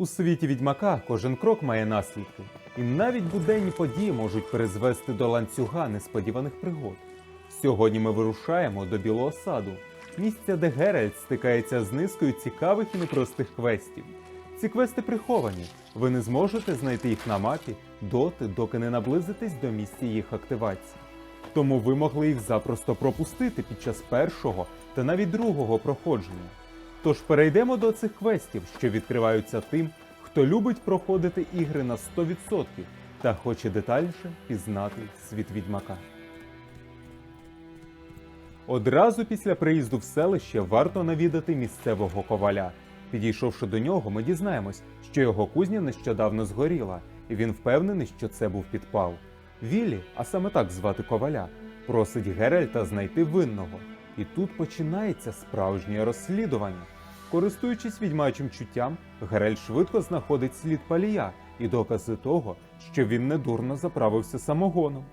У світі відьмака кожен крок має наслідки, і навіть буденні події можуть призвести до ланцюга несподіваних пригод. Сьогодні ми вирушаємо до Білого саду, місця, де Геральт стикається з низкою цікавих і непростих квестів. Ці квести приховані. Ви не зможете знайти їх на мапі доти, доки не наблизитесь до місця їх активації. Тому ви могли їх запросто пропустити під час першого та навіть другого проходження. Тож перейдемо до цих квестів, що відкриваються тим, хто любить проходити ігри на 100% та хоче детальніше пізнати світ відьмака. Одразу після приїзду в селище варто навідати місцевого коваля. Підійшовши до нього, ми дізнаємось, що його кузня нещодавно згоріла, і він впевнений, що це був підпал. Віллі, а саме так звати коваля, просить Геральта знайти винного. І тут починається справжнє розслідування. Користуючись відьмачим чуттям, Геральт швидко знаходить слід палія і докази того, що він недурно заправився самогоном.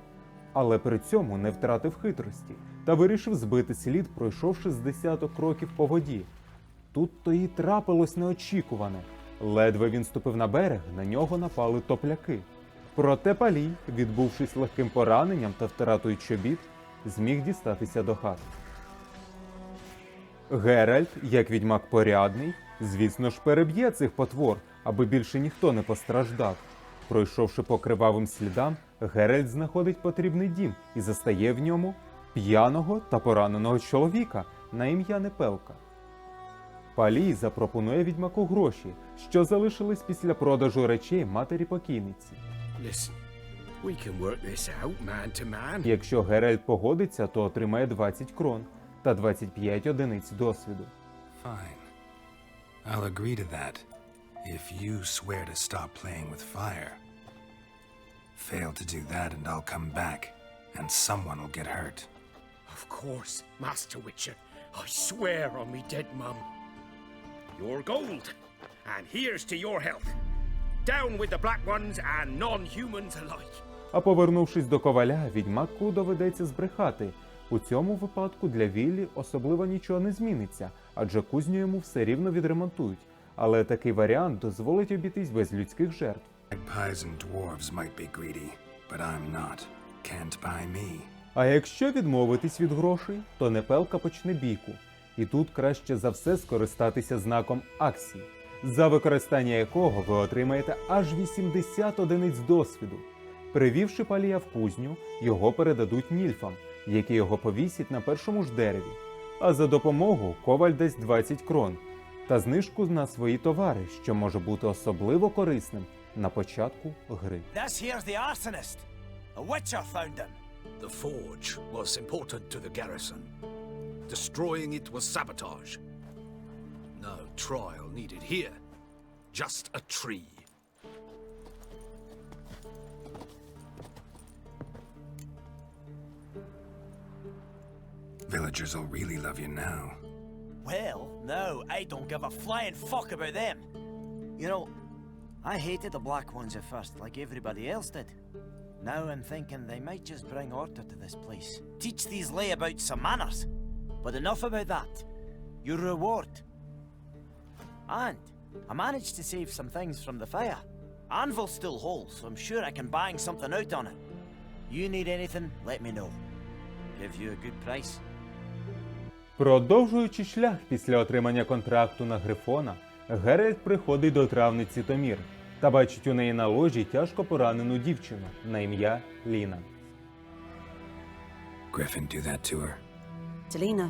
Але при цьому не втратив хитрості та вирішив збити слід, пройшовши з десяток кроків по воді. Тут то і трапилось неочікуване. Ледве він ступив на берег, на нього напали топляки. Проте палій, відбувшись легким пораненням та втратою чобіт, зміг дістатися до хати. Геральт, як відьмак порядний, звісно ж, переб'є цих потвор, аби більше ніхто не постраждав. Пройшовши по кривавим слідам, Геральт знаходить потрібний дім і застає в ньому п'яного та пораненого чоловіка на ім'я Непелка. Палій запропонує відьмаку гроші, що залишились після продажу речей матері покійниці. Якщо Геральт погодиться, то отримає 20 крон та 25 одиниць досвіду. Fine. I'll agree to that if you swear to stop playing with fire. Fail to do that and I'll come back and someone will get hurt. Of course, Master Witcher. I swear on me dead mum. Your gold. And here's to your health. Down with the black ones and non-humans alike. А повернувшись до коваля, відьмаку доведеться збрехати. У цьому випадку для Віллі особливо нічого не зміниться, адже кузню йому все рівно відремонтують. Але такий варіант дозволить обійтись без людських жертв. А якщо відмовитись від грошей, то непелка почне бійку. І тут краще за все скористатися знаком акції, за використання якого ви отримаєте аж 80 одиниць досвіду. Привівши палія в кузню, його передадуть нільфам, які його повісять на першому ж дереві. А за допомогу коваль дасть 20 крон та знижку на свої товари, що може бути особливо корисним на початку гри. This here's the arsonist. A witcher found him. The forge was important to the garrison. Destroying it was sabotage. No trial needed here. Just a tree. Villagers will really love you now. Well, no, I don't give a flying fuck about them. You know, I hated the black ones at first, like everybody else did. Now I'm thinking they might just bring order to this place. Teach these layabouts some manners. But enough about that. Your reward. And I managed to save some things from the fire. Anvil's still whole, so I'm sure I can bang something out on it. You need anything, let me know. Give you a good price. Продовжуючи шлях після отримання контракту на Грифона, Геральт приходить до травниці Томір та бачить у неї на ложі тяжко поранену дівчину на ім'я Ліна. Griffin, do that to her. Delina.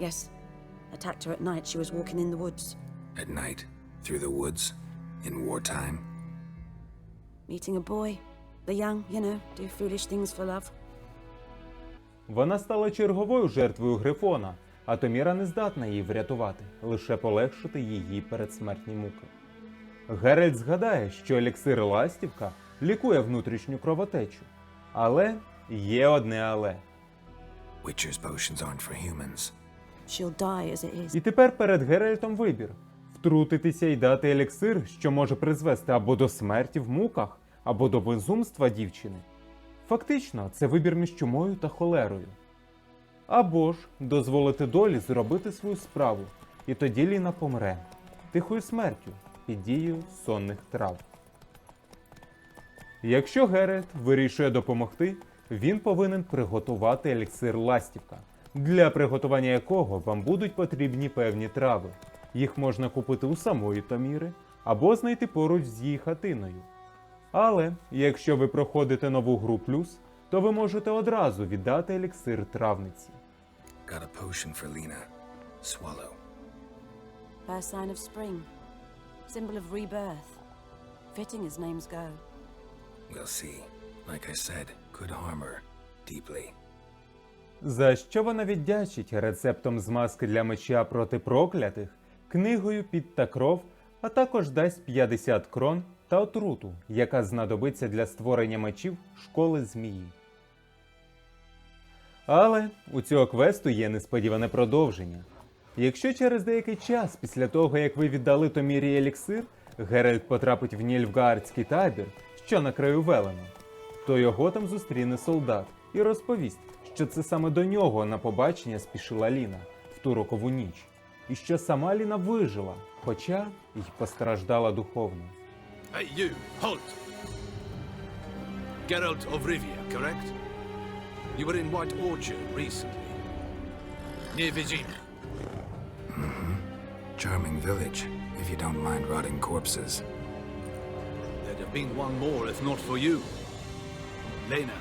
Yes. Attacked her at night. She was walking in the woods. At night, through the woods, in wartime. Meeting a boy. The young, you know, do foolish things for love. Вона стала черговою жертвою Грифона, а Томіра не здатна її врятувати, лише полегшити її передсмертні муки. Геральт згадає, що еліксир Ластівка лікує внутрішню кровотечу. Але є одне але. Witcher's potions aren't for humans. She'll die as it is. І тепер перед Геральтом вибір втрутитися і дати еліксир, що може призвести або до смерті в муках, або до безумства дівчини. Фактично, це вибір між чумою та холерою. Або ж дозволити долі зробити свою справу, і тоді Ліна помре тихою смертю, під дією сонних трав. Якщо Геральт вирішує допомогти, він повинен приготувати еліксир ластівка, для приготування якого вам будуть потрібні певні трави. Їх можна купити у самої Томіри або знайти поруч з її хатиною. Але якщо ви проходите нову гру плюс, то ви можете одразу віддати еліксир травниці. Got a potion for Lena. Swallow. First sign of spring. Symbol of rebirth. Fitting as names go. We'll see. Like I said, could harm her deeply. За що вона віддячить рецептом змазки для меча проти проклятих, книгою під та кров, а також дасть 50 крон та отруту, яка знадобиться для створення мечів школи змії. Але у цього квесту є несподіване продовження. Якщо через деякий час після того, як ви віддали Томірі еліксир, Геральт потрапить в Нільфгаардський табір, що на краю Велена, то його там зустріне солдат і розповість, що це саме до нього на побачення спішила Ліна в ту рокову ніч, і що сама Ліна вижила, хоча й постраждала духовно. Hey, you, halt! Geralt of Rivia, correct? You were in White Orchard recently. Near Vizima. Mm-hmm. Charming village, if you don't mind rotting corpses. There'd have been one more if not for you. Lena.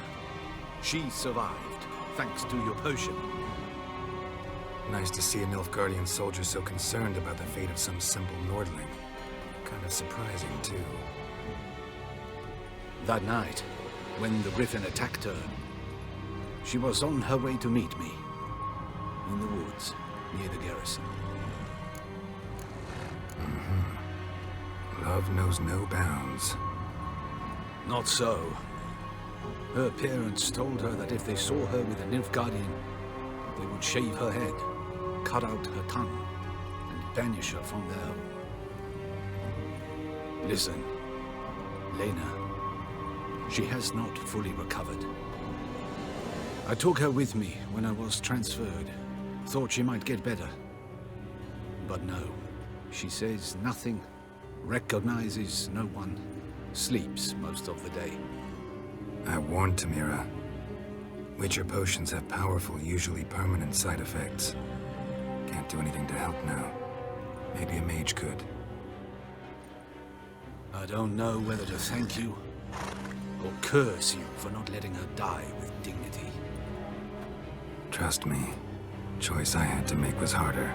She survived, thanks to your potion. Nice to see a Nilfgaardian soldier so concerned about the fate of some simple Nordling. Kind of surprising, too. That night, when the griffin attacked her, she was on her way to meet me. In the woods, near the garrison. Mm -hmm. Love knows no bounds. Not so. Her parents told her that if they saw her with a Nilfgaardian, they would shave her head, cut out her tongue, and banish her from their home. Listen, Lena, she has not fully recovered. I took her with me when I was transferred. Thought she might get better. But no, she says nothing, recognizes no one, sleeps most of the day. I warned Tamira. Witcher potions have powerful, usually permanent side effects. Can't do anything to help now. Maybe a mage could. I don't know whether to thank you or curse you for not letting her die with dignity. Trust me, choice I had to make was harder.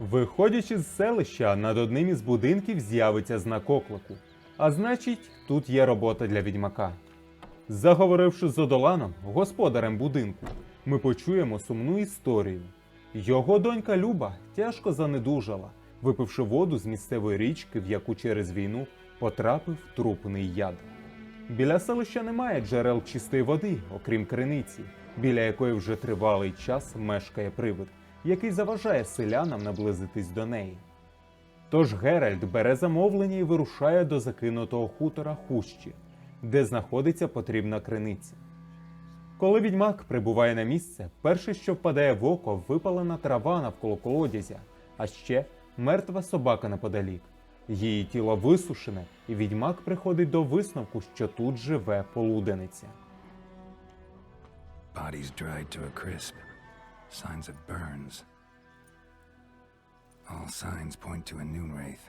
Виходячи з селища, над одним із будинків з'явиться знак оклику. А значить, тут є робота для відьмака. Заговоривши з Одоланом, господарем будинку, ми почуємо сумну історію. Його донька Люба тяжко занедужала, випивши воду з місцевої річки, в яку через війну потрапив трупний яд. Біля селища немає джерел чистої води, окрім криниці, біля якої вже тривалий час мешкає привид, який заважає селянам наблизитись до неї. Тож Геральт бере замовлення і вирушає до закинутого хутора Хущі, де знаходиться потрібна криниця. Коли відьмак прибуває на місце, перше, що впадає в око, випалена трава навколо колодязя, а ще мертва собака неподалік. Її тіло висушене, і відьмак приходить до висновку, що тут живе полудениця. Bodies dried to a crisp. Signs of burns. All signs point to a noon wraith.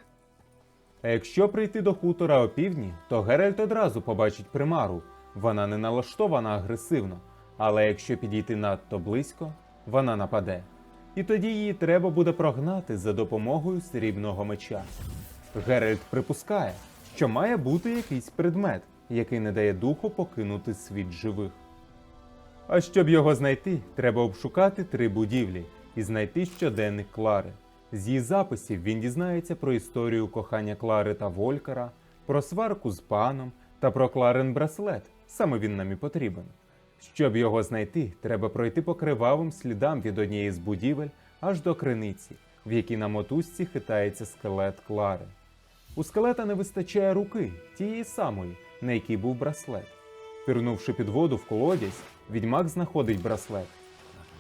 А якщо прийти до хутора опівдні, то Геральт одразу побачить примару. Вона не налаштована агресивно, але якщо підійти надто близько, вона нападе. І тоді її треба буде прогнати за допомогою срібного меча. Геральт припускає, що має бути якийсь предмет, який не дає духу покинути світ живих. А щоб його знайти, треба обшукати три будівлі і знайти щоденник Клари. З її записів він дізнається про історію кохання Клари та Волькара, про сварку з паном та про Кларин браслет. Саме він нам і потрібен. Щоб його знайти, треба пройти по кривавим слідам від однієї з будівель аж до криниці, в якій на мотузці хитається скелет Клари. У скелета не вистачає руки, тієї самої, на якій був браслет. Пірнувши під воду в колодязь, відьмак знаходить браслет.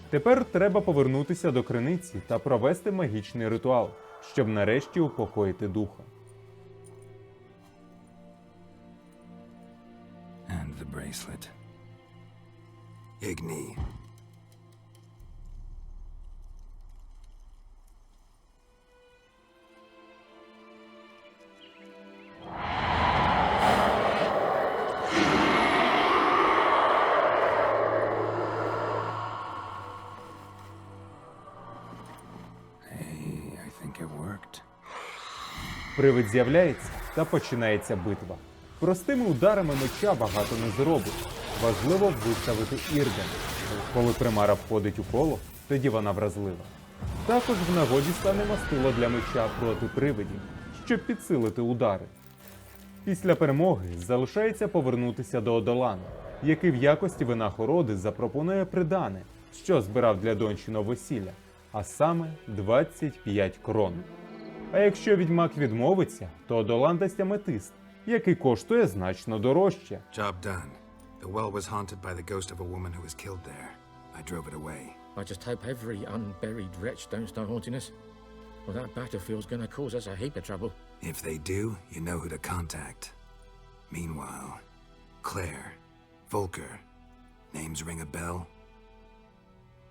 Тепер треба повернутися до криниці та провести магічний ритуал, щоб нарешті упокоїти духа. And the bracelet. Igni. Привид з'являється та починається битва. Простими ударами меча багато не зробиш. Важливо виставити Ірген. Коли примара входить у коло, тоді вона вразлива. Також в нагоді стане мастило для меча проти привидів, щоб підсилити удари. Після перемоги залишається повернутися до Одолана, який в якості винагороди запропонує придане, що збирав для дончиного весілля, а саме 25 крон. А якщо відьмак відмовиться, то Одолан дасть аметист, який коштує значно дорожче. Job done. The well was haunted by the ghost of a woman who was killed there. I drove it away. I just hope every unburied wretch don't start haunting us. Well, that battlefield's gonna cause us a heap of trouble. If they do, you know who to contact. Meanwhile, Claire, Volker, names ring a bell?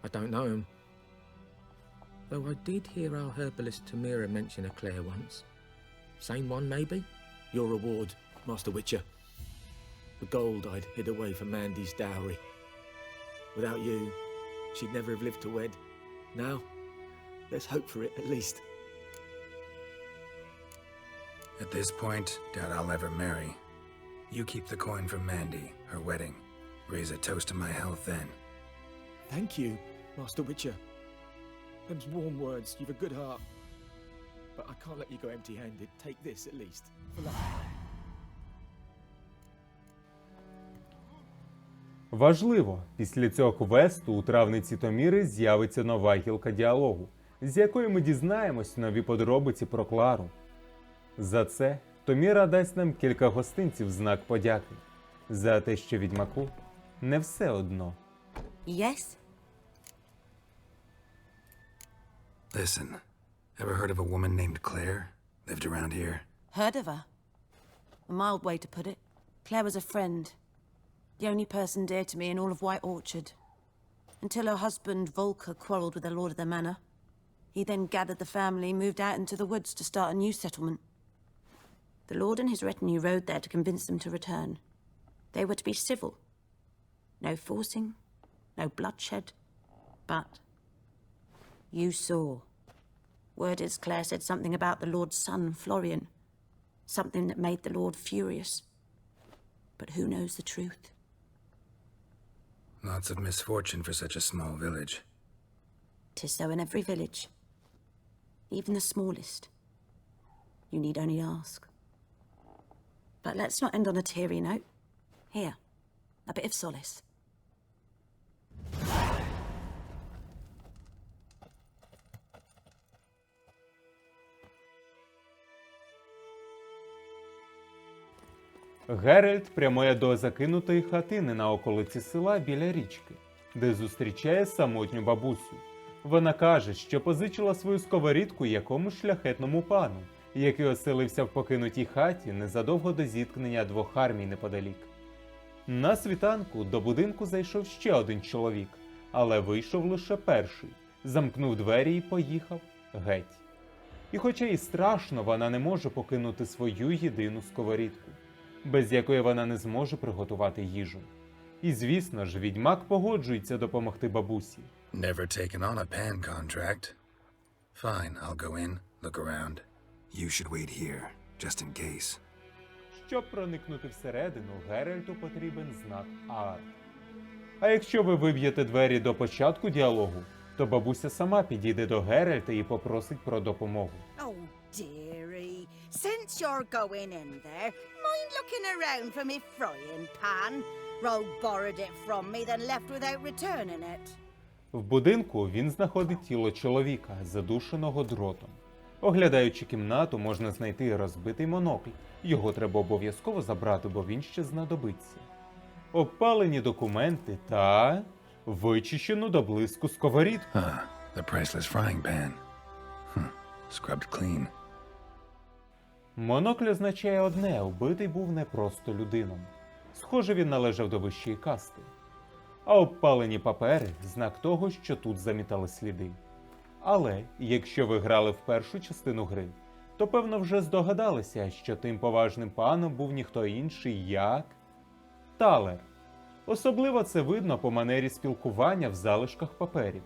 I don't know him. Though I did hear our herbalist Tamira mention a Claire once. Same one, maybe? Your reward, Master Witcher. The gold I'd hid away for Mandy's dowry. Without you, she'd never have lived to wed. Now, let's hope for it at least. At this point, doubt I'll ever marry. You keep the coin for Mandy, her wedding. Raise a toast to my health then. Thank you, Master Witcher. Them's warm words. You've a good heart. But I can't let you go empty handed. Take this at least. For luck. Важливо, після цього квесту у травниці Томіри з'явиться нова гілка діалогу, з якої ми дізнаємось нові подробиці про Клару. За це Томіра дасть нам кілька гостинців в знак подяки за те, що відьмаку не все одно. Yes? Listen, ever heard of a woman named Claire? Lived around here? Heard of her? A mild way to put it. Claire was a friend. The only person dear to me in all of White Orchard. Until her husband, Volker, quarrelled with the lord of the manor. He then gathered the family, moved out into the woods to start a new settlement. The lord and his retinue rode there to convince them to return. They were to be civil. No forcing, no bloodshed. But you saw. Word is Claire said something about the Lord's son, Florian. Something that made the Lord furious. But who knows the truth? Lots of misfortune for such a small village. Tis so in every village. Even the smallest. You need only ask. But let's not end on a teary note. Here, a bit of solace. Геральт прямує до закинутої хатини на околиці села біля річки, де зустрічає самотню бабусю. Вона каже, що позичила свою сковорідку якомусь шляхетному пану, який оселився в покинутій хаті незадовго до зіткнення двох армій неподалік. На світанку до будинку зайшов ще один чоловік, але вийшов лише перший, замкнув двері і поїхав геть. І хоча їй страшно, вона не може покинути свою єдину сковорідку, без якої вона не зможе приготувати їжу. І звісно ж, відьмак погоджується допомогти бабусі. Never taken on a pan contract. Fine, I'll go in, look around. You should wait here, just in case. Щоб проникнути всередину, Геральту потрібен знак Ар. А якщо ви виб'єте двері до початку діалогу, то бабуся сама підійде до Геральта і попросить про допомогу. Oh, dearie. Since you're going in there, mind looking around for me frying pan? Rogue borrowed it from me, then left without returning it. В будинку він знаходить тіло чоловіка, задушеного дротом. Оглядаючи кімнату, можна знайти розбитий монокль. Його треба обов'язково забрати, бо він ще знадобиться. Обпалені документи та вичищену до блиску сковорідку. Huh, the priceless frying pan. Hm. scrubbed clean. Монокль означає одне: вбитий був не просто людином. Схоже, він належав до вищої касти. А обпалені папери знак того, що тут замітали сліди. Але якщо ви грали в першу частину гри, то певно вже здогадалися, що тим поважним паном був ніхто інший, як Талер. Особливо це видно по манері спілкування в залишках паперів.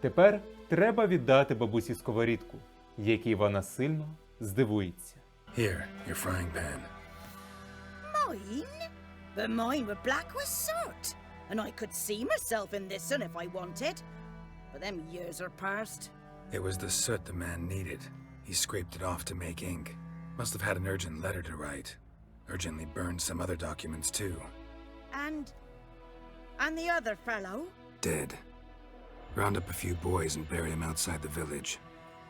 Тепер треба віддати бабусі сковорідку, якій вона сильно здивується. Here, your frying pan. Mine? But mine were black with soot. And I could see myself in this one if I wanted. But them years are past. It was the soot the man needed. He scraped it off to make ink. Must have had an urgent letter to write. Urgently burned some other documents too. And. And the other fellow? Dead. Round up a few boys and bury him outside the village.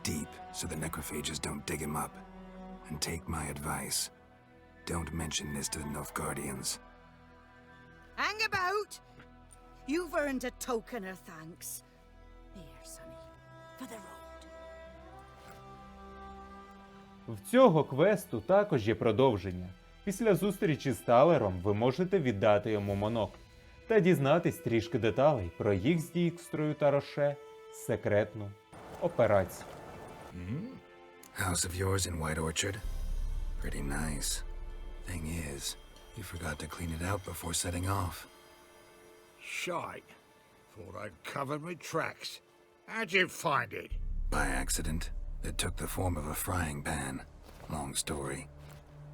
Deep, so the necrophages don't dig him up. And take my advice. Don't mention this to the Nilfgaardians. Hang about! You've earned a token of thanks. Here, sonny, for the road. В цього квесту також є продовження. Після зустрічі з Талером ви можете віддати йому монокль та дізнатись трішки деталей про їх з Дікстрою та Роше секретну операцію. House of yours in White Orchard? Pretty nice. Thing is, you forgot to clean it out before setting off. Shite. Thought I'd covered my tracks. How'd you find it? By accident, it took the form of a frying pan. Long story.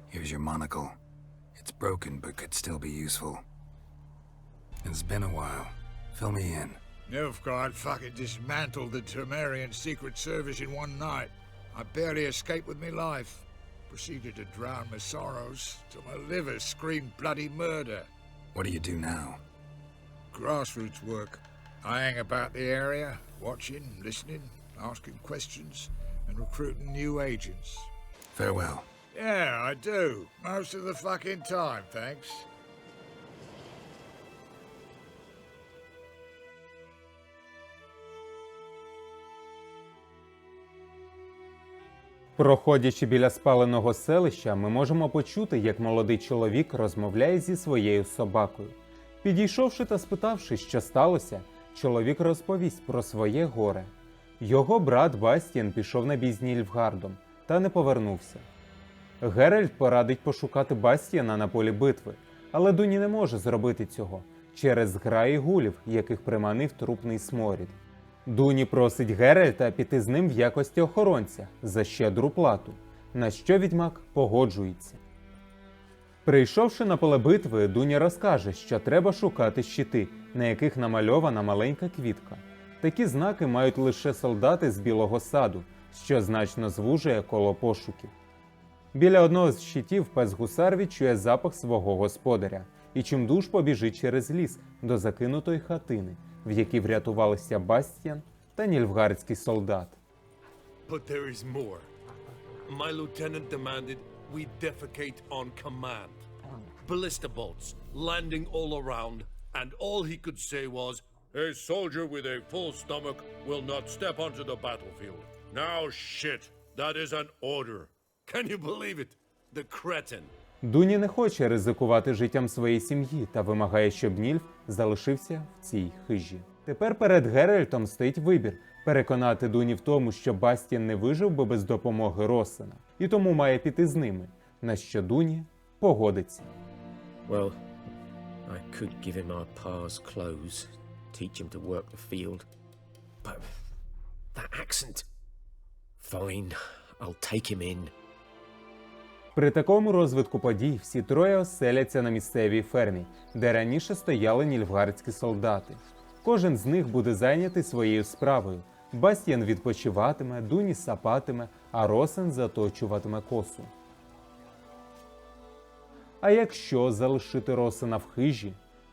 Here's your monocle. It's broken but could still be useful. It's been a while. Fill me in. Nilfgaard fucking dismantled the Temerian Secret Service in one night. I barely escaped with my life. Proceeded to drown my sorrows till my liver screamed bloody murder. What do you do now? Grassroots work. I hang about the area, watching, listening, asking questions, and recruiting new agents. Farewell. Yeah, I do. Most of the fucking time, thanks. Проходячи біля спаленого селища, ми можемо почути, як молодий чоловік розмовляє зі своєю собакою. Підійшовши та спитавши, що сталося, чоловік розповість про своє горе. Його брат Бастіан пішов на бій з Нільфгардом та не повернувся. Геральт порадить пошукати Бастіана на полі битви, але Дуні не може зробити цього через зграї гулів, яких приманив трупний сморід. Дуні просить Геральта піти з ним в якості охоронця за щедру плату, на що відьмак погоджується. Прийшовши на поле битви, Дуні розкаже, що треба шукати щити, на яких намальована маленька квітка. Такі знаки мають лише солдати з білого саду, що значно звужує коло пошуків. Біля одного з щитів пес гусар відчує запах свого господаря і чимдуж побіжить через ліс до закинутої хатини, в якій врятувалися Бастіан та нільфгардський солдат. But there is more. My lieutenant demanded we defecate on command. Ballista bolts landing all around, and all he could say was, A soldier with a full stomach will not step onto the battlefield. Now, shit, that is an order. Can you believe it? The cretin. Дуні не хоче ризикувати життям своєї сім'ї та вимагає, щоб Нільф залишився в цій хижі. Тепер перед Геральтом стоїть вибір переконати Дуні в тому, що Бастін не вижив би без допомоги Росена, і тому має піти з ними, на що Дуні погодиться. Well, I could give him our pa's clothes, teach him to work the field. But that accent. Fine, I'll take him in. При такому розвитку подій всі троє оселяться на місцевій фермі, де раніше стояли нільфгардські солдати. Кожен з них буде зайнятий своєю справою. Бастіан відпочиватиме, Дуні сапатиме, а Росен заточуватиме косу. А якщо залишити Росена в хижі,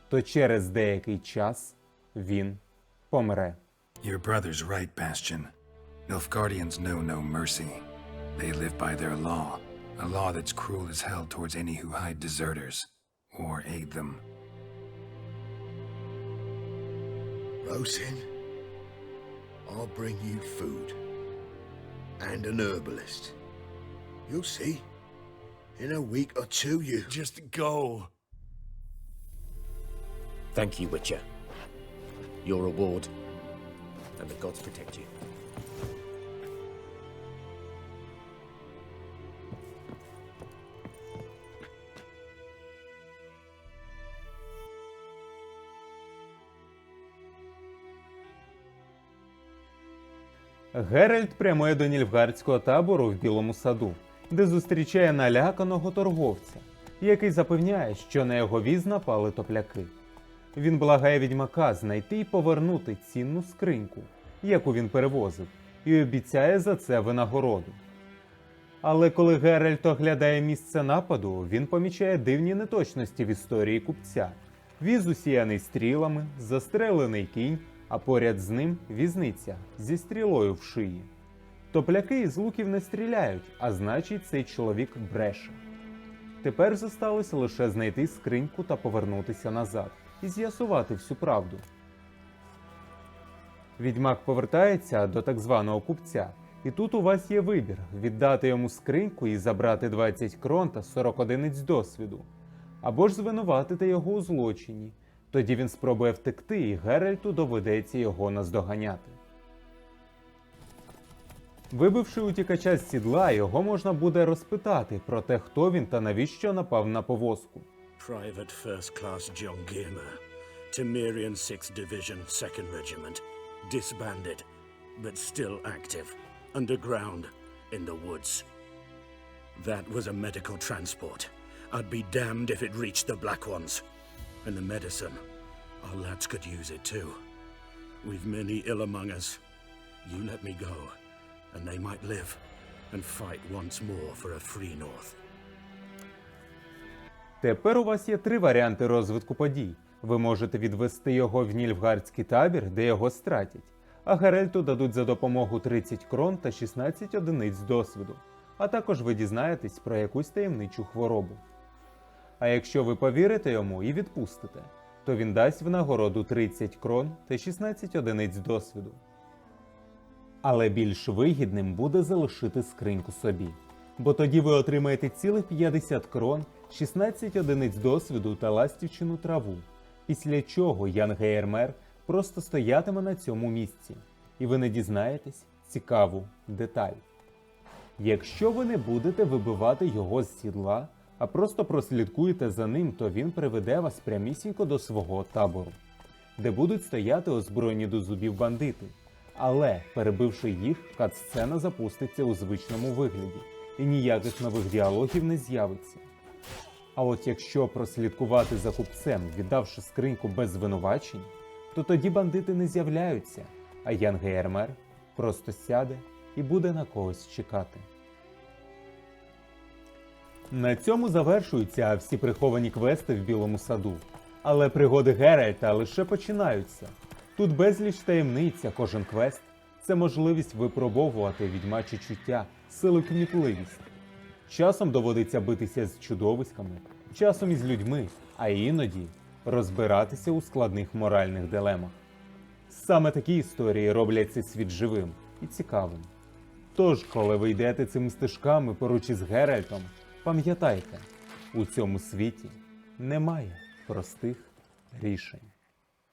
то через деякий час він помре. Your brother's right, Bastion. Nilfgaardians know no mercy. They live by their law, a law that's cruel as hell towards any who hide deserters or aid them. Rosin, I'll bring you food. and an herbalist. You'll see. In a week or two, you. Just go. Thank you, Witcher. Your reward. And the gods protect you. Геральт прямує до нільфгардського табору в Білому саду, де зустрічає наляканого торговця, який запевняє, що на його віз напали топляки. Він благає відьмака знайти і повернути цінну скриньку, яку він перевозив, і обіцяє за це винагороду. Але коли Геральт оглядає місце нападу, він помічає дивні неточності в історії купця. Віз усіяний стрілами, застрелений кінь, а поряд з ним візниця зі стрілою в шиї. Топляки із луків не стріляють, а значить, цей чоловік бреше. Тепер зосталося лише знайти скриньку та повернутися назад і з'ясувати всю правду. Відьмак повертається до так званого купця, і тут у вас є вибір: віддати йому скриньку і забрати 20 крон та 40 одиниць досвіду, або ж звинуватити його у злочині. Тоді він спробує втекти, і Геральту доведеться його наздоганяти. Вибивши утікача з сідла, його можна буде розпитати про те, хто він та навіщо напав на повозку. Private First Class John Gilmer, Temerian 6th Division, 2nd Regiment, disbanded, but still active, underground, in the woods. That was a medical transport. I'd be damned if it reached the Black Ones. And the medicine, our lads could use it too. We've many ill among us. You let me go, and they might live and fight once more for a free North. Тепер у вас є три варіанти розвитку подій. Ви можете відвести його в Нільфгардський табір, де його стратять, а Геральту дадуть за допомогу 30 крон та 16 одиниць досвіду. А також ви дізнаєтесь про якусь таємничу хворобу. А якщо ви повірите йому і відпустите, то він дасть в нагороду 30 крон та 16 одиниць досвіду. Але більш вигідним буде залишити скриньку собі, бо тоді ви отримаєте цілих 50 крон, 16 одиниць досвіду та ластівчину траву, після чого Ян Гейермер просто стоятиме на цьому місці, і ви не дізнаєтесь цікаву деталь. Якщо ви не будете вибивати його з сідла, а просто прослідкуєте за ним, то він приведе вас прямісінько до свого табору, де будуть стояти озброєні до зубів бандити. Але, перебивши їх, кат-сцена запуститься у звичному вигляді, і ніяких нових діалогів не з'явиться. А от якщо прослідкувати за купцем, віддавши скриньку без звинувачень, то тоді бандити не з'являються, а Ян Гейермер просто сяде і буде на когось чекати. На цьому завершуються всі приховані квести в Білому саду. Але пригоди Геральта лише починаються. Тут безліч таємниця, кожен квест це можливість випробовувати відьмачі чуття, силу кмітливість. Часом доводиться битися з чудовиськами, часом із людьми, а іноді розбиратися у складних моральних дилемах. Саме такі історії роблять цей світ живим і цікавим. Тож, коли ви йдете цими стежками поруч із Геральтом, пам'ятайте, у цьому світі немає простих рішень.